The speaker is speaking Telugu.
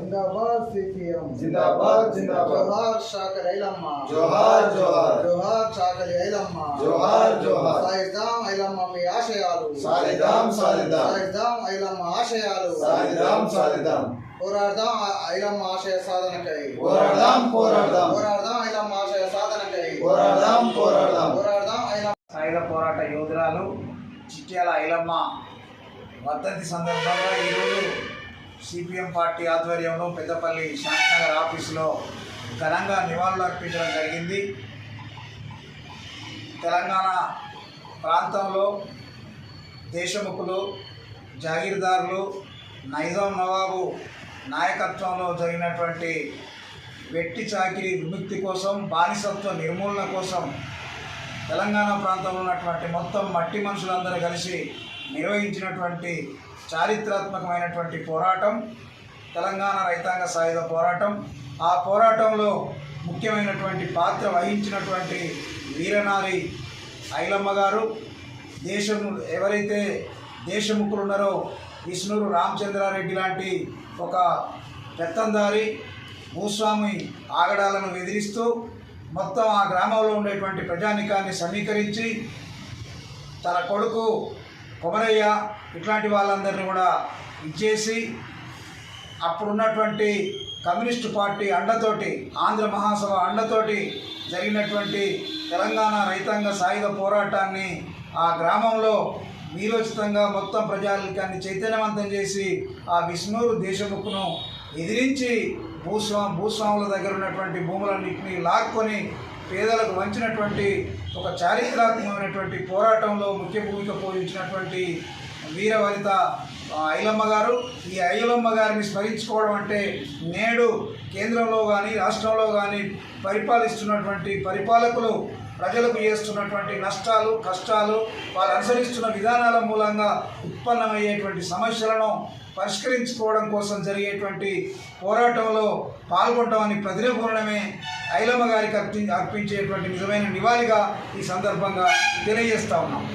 జిందాబాద్ సిపిఎం జిందాబాద్ జిందాబాద్. జోహార్ షాకర్ ఐలమ్మ. జోహార్ జోహార్. జోహార్ షాకర్ ఐలమ్మ. జోహార్ జోహార్. సాయిద్దాం ఐలమ్మ మీ ఆశయాలు. సాధిద్దాం సాధిద్దాం సాయిద్దాం ఐలమ్మ ఆశయాలు. సాధిద్దాం సాధిద్దాం పోరాడదాం ఐలమ్మ ఆశయ సాధనకై. పోరాడదాం పోరాడదాం. పోరాడదాం ఐలమ్మ ఆశయ సాధనకై. పోరాడదాం పోరాడదాం. పోరాడదాం ఐలమ్మ. సాయుధ పోరాట యోధురాలు చిట్యాల ఐలమ్మ. వర్ధంతి సందర్భంగా ఈరోజు సిపిఎం పార్టీ ఆధ్వర్యంలో పెద్దపల్లి శాంతినగర్ ఆఫీసులో ఘనంగా నివాళులు అర్పించడం జరిగింది. తెలంగాణ ప్రాంతంలో దేశముఖులు జాగీర్దారులు నైజాం నవాబు నాయకత్వంలో జరిగినటువంటి వెట్టి చాకిరి విముక్తి కోసం బానిసత్వ నిర్మూలన కోసం తెలంగాణ ప్రాంతంలో ఉన్నటువంటి మొత్తం మట్టి మనుషులందరూ కలిసి నిర్వహించినటువంటి చారిత్రాత్మకమైనటువంటి పోరాటం తెలంగాణ రైతాంగ సాయుధ పోరాటం. ఆ పోరాటంలో ముఖ్యమైనటువంటి పాత్ర వహించినటువంటి వీరనారి ఐలమ్మ గారు. దేశం ఎవరైతే దేశముఖులు ఉన్నారో విష్ణురు రామచంద్రారెడ్డి లాంటి ఒక పెత్తందారి భూస్వామి ఆగడాలను ఎదిరిస్తూ మొత్తం ఆ గ్రామంలో ఉండేటువంటి ప్రజానికాన్ని సమీకరించి తన కొడుకు కొమరయ్య ఇట్లాంటి వాళ్ళందరినీ కూడా ఇచ్చేసి అప్పుడున్నటువంటి కమ్యూనిస్టు పార్టీ అండతోటి ఆంధ్ర మహాసభ అండతోటి జరిగినటువంటి తెలంగాణ రైతాంగ సాయుధ పోరాటాన్ని ఆ గ్రామంలో వీరోచితంగా మొత్తం ప్రజానికాన్ని చైతన్యవంతం చేసి ఆ విష్ణురు దేశముఖును ఎదిరించి భూస్వా భూస్వాముల దగ్గర ఉన్నటువంటి భూములన్నింటినీ లాక్కొని పేదలకు వంచినటువంటి ఒక చారిత్రాత్మకమైనటువంటి పోరాటంలో ముఖ్య భూమిక పోషించినటువంటి వీరవనిత ఐలమ్మ గారు. ఈ ఐలమ్మ గారిని స్మరించుకోవడం అంటే నేడు కేంద్రంలో కానీ రాష్ట్రంలో కానీ పరిపాలిస్తున్నటువంటి పరిపాలకులు ప్రజలకు చేస్తున్నటువంటి నష్టాలు కష్టాలు వారు అనుసరిస్తున్న విధానాల మూలంగా ఉత్పన్నమయ్యేటువంటి సమస్యలను పరిష్కరించుకోవడం కోసం జరిగేటువంటి పోరాటంలో పాల్గొంటామని ప్రతిరూపణమే ఐలమ్మ గారికి అర్పి అర్పించేటువంటి నిజమైన నివాళిగా ఈ సందర్భంగా తెలియజేస్తా ఉన్నాం.